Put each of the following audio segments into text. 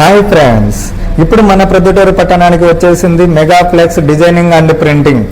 Hi friends ఇప్పుడు మన ప్రొద్దుటూరు పట్టణానికి వచ్చేసింది mega flex designing and printing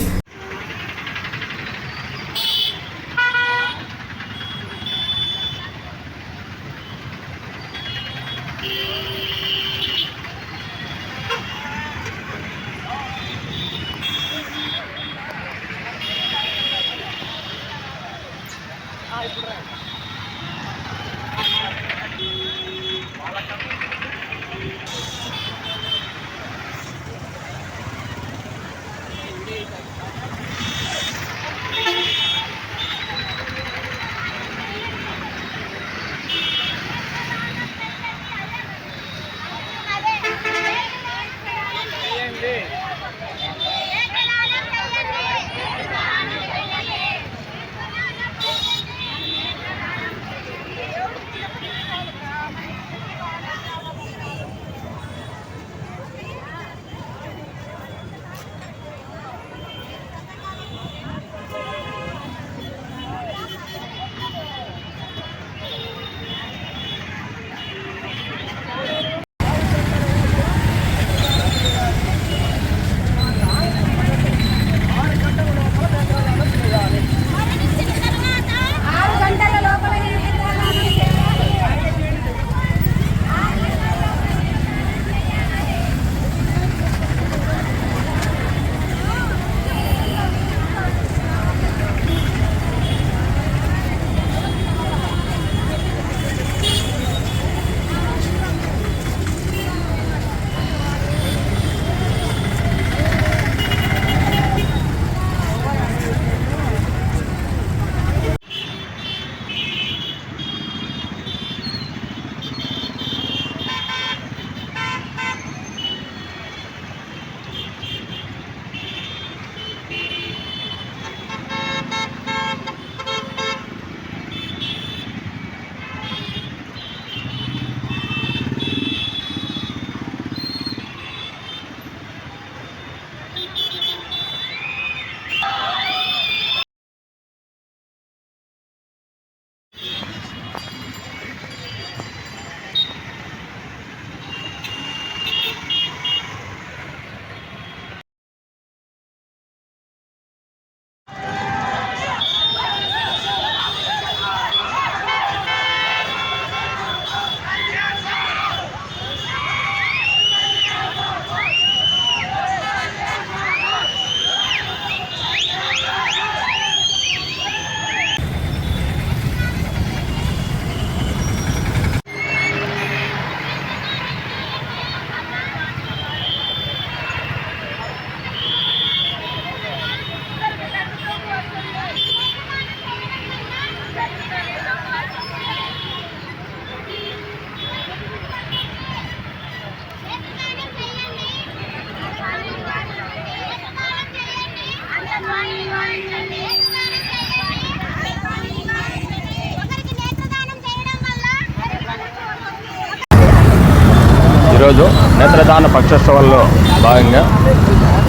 ఈరోజు నేత్రదాన పక్షోత్సవాల్లో భాగంగా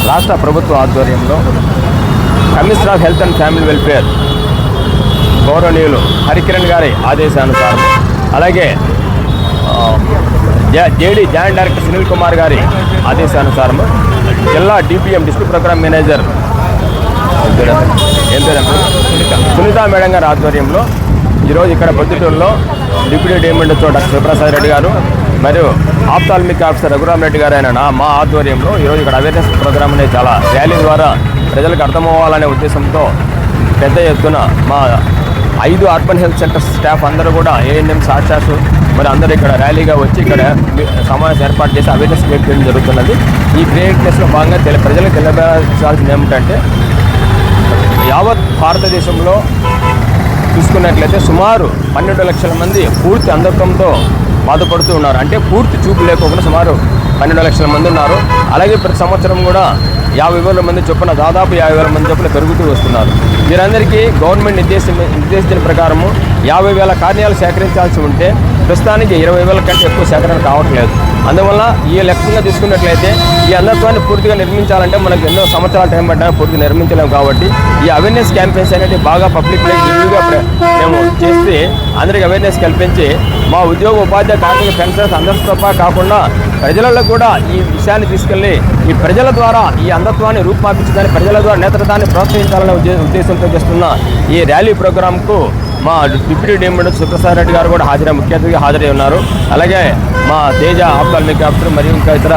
రాష్ట్ర ప్రభుత్వ ఆధ్వర్యంలో commissioner of health and family welfare గౌరవనీయులు హరికిరణ్ గారి ఆదేశానుసారం అలాగే JD joint director Sunil Kumar గారి ఆదేశానుసారం జిల్లా డిపిఎం డిస్ట్రిక్ట్ ప్రోగ్రామ్ మేనేజర్ ఏం పేరు సునీత. మేడం గారి ఆధ్వర్యంలో ఈరోజు ఇక్కడ పొద్దుటూరులో డిప్యూటీ డైమండ్ చోట శివప్రసాద్ రెడ్డి గారు మరియు ఆప్తాల్మిక్ ఆఫీసర్ రఘురామ్ రెడ్డి గారు అయిన మా ఆధ్వర్యంలో ఈరోజు ఇక్కడ అవేర్నెస్ ప్రోగ్రామ్ అనేది చాలా ర్యాలీ ద్వారా ప్రజలకు అర్థమవ్వాలనే ఉద్దేశంతో పెద్ద ఎత్తున మా ఐదు అర్బన్ హెల్త్ సెంటర్ స్టాఫ్ అందరూ కూడా ఏఎన్ఎం సాక్షాస్ మరి అందరూ ఇక్కడ ర్యాలీగా వచ్చి ఇక్కడ సమావేశం ఏర్పాటు చేసి అవేర్నెస్ క్రియేట్ చేయడం జరుగుతున్నది. ఈ క్రియేట్నెస్లో భాగంగా తెలి ప్రజలకు తెలియజేయాల్సింది ఏమిటంటే యావత్ భారతదేశంలో చూసుకున్నట్లయితే సుమారు పన్నెండు లక్షల మంది పూర్తి అంధత్వంతో బాధపడుతూ ఉన్నారు. అంటే పూర్తి చూపు లేకుండా సుమారు పన్నెండు లక్షల మంది ఉన్నారు. అలాగే ప్రతి సంవత్సరం కూడా యాభై వేల మంది చొప్పున దాదాపు యాభై వేల మంది చొప్పున పెరుగుతూ వస్తున్నారు. వీరందరికీ గవర్నమెంట్ నిర్దేశం నిర్దేశించిన ప్రకారము యాభై వేల కార్యాలు సేకరించాల్సి ఉంటే ప్రస్తుతానికి ఇరవై వేల కంటే ఎక్కువ సేకరణ కావట్లేదు అందువల్ల ఈ లక్ష్యంగా తీసుకున్నట్లయితే ఈ అంధత్వాన్ని పూర్తిగా నిర్మించాలంటే మనకు ఎన్నో సంవత్సరాల టైం పడ్డా పూర్తిగా నిర్మించలేము కాబట్టి ఈ అవేర్నెస్ క్యాంపెయిన్స్ అనేది బాగా పబ్లిక్ రివ్యూగా మేము చేసి అందరికి అవేర్నెస్ కల్పించి మా ఉద్యోగ ఉపాధ్యాయ కార్మిక పెన్షన్స్ అందరితో కాకుండా ప్రజలలో కూడా ఈ విషయాన్ని తీసుకెళ్ళి ఈ ప్రజల ద్వారా ఈ అంధత్వాన్ని రూపుమాపించడానికి ప్రజల ద్వారా నేతృత్వాన్ని ప్రోత్సహించాలనే ఉద్దేశంతో చేస్తున్న ఈ ర్యాలీ ప్రోగ్రాంకు మా డిప్యూటీ డీఎండ్ సుప్రసాద్ రెడ్డి గారు కూడా హాజరై ముఖ్య అతిథిగా హాజరై ఉన్నారు. అలాగే మా తేజ ఆప్తాల్మిక్ ఆఫీసర్ మరియు ఇంకా ఇతర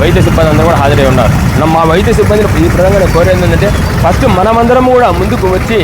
వైద్య సిబ్బంది అందరూ కూడా హాజరై ఉన్నారు. మా వైద్య సిబ్బందిని ఈ విధంగా నేను కోరేది ఏంటంటే ఫస్ట్ మనమందరం కూడా ముందుకు వచ్చి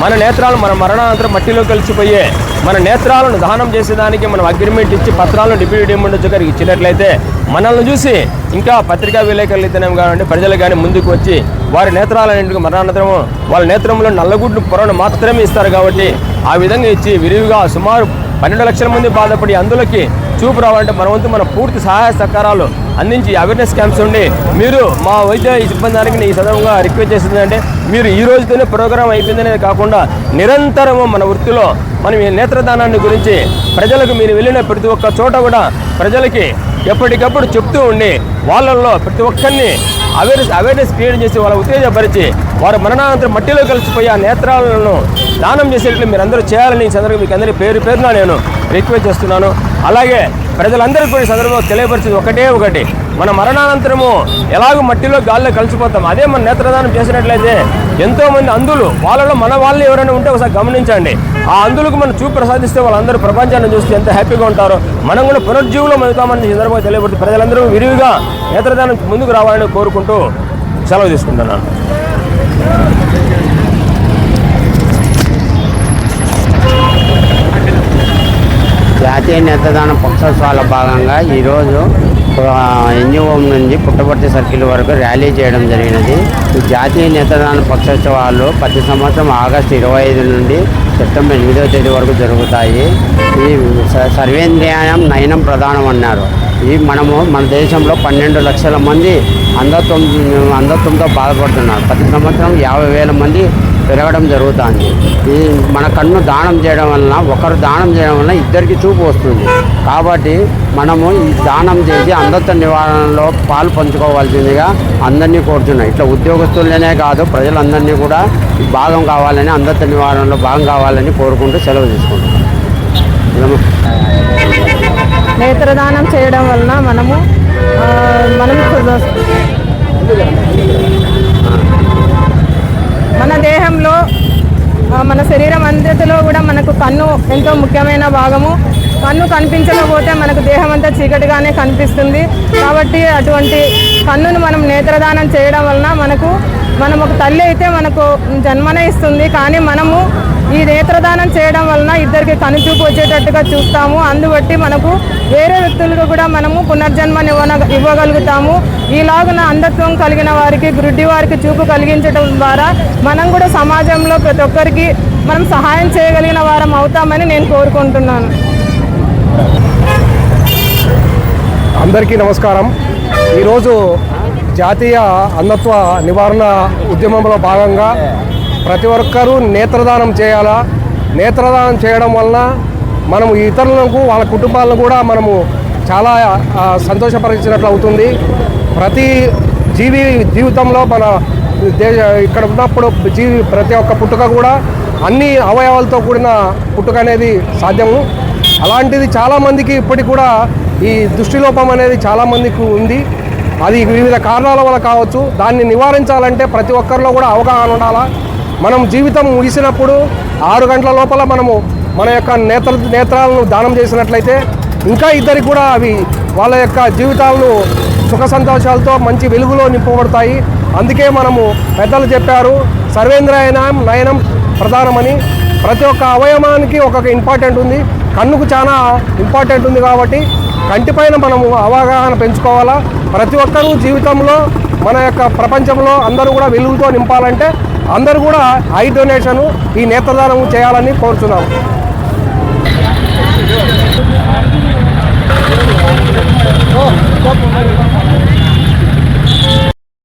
మన నేత్రాలు మన మరణానంతరం మట్టిలో కలిసిపోయే మన నేత్రాలను దానం చేసేదానికి మనం అగ్రిమెంట్ ఇచ్చి పత్రాలను డిప్యూటీ డిమండ్ గారికి ఇచ్చినట్లయితే మనల్ని చూసి ఇంకా పత్రికా విలేకరులు అయితేనేం కానివ్వండి ప్రజలు కానీ ముందుకు వచ్చి వారి నేత్రాలన్నింటికి మరణానంతరము వాళ్ళ నేత్రంలో నల్లగుడ్డు పొరను మాత్రమే ఇస్తారు కాబట్టి ఆ విధంగా ఇచ్చి విరివిగా సుమారు పన్నెండు లక్షల మంది బాధపడి అందులోకి చూపు రావాలంటే మన వంతు మన పూర్తి సహాయ సహకారాలు అందించి అవేర్నెస్ క్యాంప్స్ ఉండి మీరు మా వైద్య సిబ్బందానికి ఈ సందర్భంగా రిక్వెస్ట్ చేసింది అంటే మీరు ఈ రోజుతోనే ప్రోగ్రాం అయిపోయిందనేది కాకుండా నిరంతరము మన వృత్తిలో మనం ఈ నేత్రదానాన్ని గురించి ప్రజలకు మీరు వెళ్ళిన ప్రతి ఒక్క చోట కూడా ప్రజలకి ఎప్పటికప్పుడు చెప్తూ ఉండి వాళ్ళల్లో ప్రతి ఒక్కరిని అవేర్నెస్ అవేర్నెస్ క్రియేట్ చేసి వాళ్ళ ఉత్తేజపరిచి వారు మరణానంతరం మట్టిలో కలిసిపోయి ఆ నేత్రాలను దానం చేసేట్లు మీరు అందరూ చేయాలని ఈ సందర్భంగా మీకు అందరి పేరు పేరున నేను రిక్వెస్ట్ చేస్తున్నాను. అలాగే ప్రజలందరికీ కూడా ఈ సందర్భంగా తెలియపరిచేది ఒకటే ఒకటి. మన మరణానంతరము ఎలాగో మట్టిలో గాల్లో కలిసిపోతాం. అదే మన నేత్రదానం చేసినట్లయితే ఎంతోమంది అందులు వాళ్ళలో మన వాళ్ళు ఎవరైనా ఉంటే ఒకసారి గమనించండి. ఆ అందులకు మనం చూపు ప్రసాదిస్తే వాళ్ళందరూ ప్రపంచాన్ని చూస్తే ఎంత హ్యాపీగా ఉంటారో మనం కూడా పునర్జీవులో అవుతామని ఈ సందర్భంగా తెలియబడుతుంది ప్రజలందరూ విరివిగా నేత్రదానం ముందుకు రావాలని కోరుకుంటూ సెలవు తీసుకుంటున్నాను. జాతీయ నేతదాన పక్షోత్సవాల భాగంగా ఈరోజు ఎన్జిఓం నుంచి పుట్టపర్తి సర్కిల్ వరకు ర్యాలీ చేయడం జరిగినది. ఈ జాతీయ నేతదాన పక్షోత్సవాలు ప్రతి సంవత్సరం ఆగస్టు ఇరవై ఐదు నుండి సెప్టెంబర్ ఎనిమిదవ తేదీ వరకు జరుగుతాయి. ఈ సర్వేంద్రియాయం నయనం ప్రధానం అన్నారు. ఈ మనము మన దేశంలో పన్నెండు లక్షల మంది అంధత్వం అంధత్వంతో బాధపడుతున్నారు. ప్రతి సంవత్సరం యాభై వేల మంది పెరగడం జరుగుతుంది. ఈ మన కన్ను దానం చేయడం వలన ఒకరు దానం చేయడం వలన ఇద్దరికి చూపు వస్తుంది. కాబట్టి మనము ఈ దానం చేసి అంధత్వ నివారణలో పాలు పంచుకోవాల్సిందిగా అందరినీ కోరుతున్నాయి ఇట్లా ఉద్యోగస్తులనే కాదు ప్రజలందరినీ కూడా భాగం కావాలని అంధత్వ నివారణలో భాగం కావాలని కోరుకుంటూ సెలవు తీసుకుంటున్నాం. నేత్రదానం చేయడం వలన మనము మనం దేహంలో మన శరీరం అంతటిలో కూడా మనకు కన్ను ఎంతో ముఖ్యమైన భాగము. కన్ను కనిపించకపోతే మనకు దేహం అంతా చీకటిగానే కనిపిస్తుంది. కాబట్టి అటువంటి కన్నును మనం నేత్రదానం చేయడం వలన మనకు మనం ఒక తల్లి అయితే మనకు జన్మనే ఇస్తుంది. కానీ మనము ఈ నేత్రదానం చేయడం వలన ఇద్దరికి కనుచూపు వచ్చేటట్టుగా చూస్తాము. అందుబట్టి మనకు వేరే వ్యక్తులకు కూడా మనము పునర్జన్మని ఇవ్వగలుగుతాము. ఈలాగున అంధత్వం కలిగిన వారికి గుడ్డి వారికి చూపు కలిగించడం ద్వారా మనం కూడా సమాజంలో ప్రతి ఒక్కరికి మనం సహాయం చేయగలిగిన వారం అవుతామని నేను కోరుకుంటున్నాను. అందరికీ నమస్కారం. ఈరోజు జాతీయ అంధత్వ నివారణ ఉద్యమంలో భాగంగా ప్రతి ఒక్కరూ నేత్రదానం చేయాలా? నేత్రదానం చేయడం వలన మనము ఇతరులకు వాళ్ళ కుటుంబాలను కూడా మనము చాలా సంతోషపరిచినట్లు అవుతుంది. ప్రతి జీవి జీవితంలో మన దేశ ఇక్కడ ఉన్నప్పుడు జీవి ప్రతి ఒక్క పుట్టుక కూడా అన్ని అవయవాలతో కూడిన పుట్టుక అనేది సాధ్యము. అలాంటిది చాలామందికి ఇప్పటికి కూడా ఈ దృష్టిలోపం అనేది చాలామందికి ఉంది. అది వివిధ కారణాల వల్ల కావచ్చు. దాన్ని నివారించాలంటే ప్రతి ఒక్కరిలో కూడా అవగాహన ఉండాలా? మనం జీవితం ముగిసినప్పుడు ఆరు గంటల లోపల మనము మన యొక్క నేత్ర నేత్రాలను దానం చేసినట్లయితే ఇంకా ఇద్దరికి కూడా అవి వాళ్ళ యొక్క జీవితాలను సుఖ సంతోషాలతో మంచి వెలుగులో నింపబడతాయి. అందుకే మనము పెద్దలు చెప్పారు సర్వేంద్రాయనం నయనం ప్రధానమని. ప్రతి ఒక్క అవయవానికి ఒక ఇంపార్టెంట్ ఉంది. కన్నుకు చాలా ఇంపార్టెంట్ ఉంది కాబట్టి కంటిపైన మనము అవగాహన పెంచుకోవాలా? ప్రతి ఒక్కరూ జీవితంలో మన యొక్క ప్రపంచంలో అందరూ కూడా వెలుగుతో నింపాలంటే అందరూ కూడా ఐ డొనేషన్ ఈ నేత్రదానం చేయాలని కోరుచున్నాము. ఓ,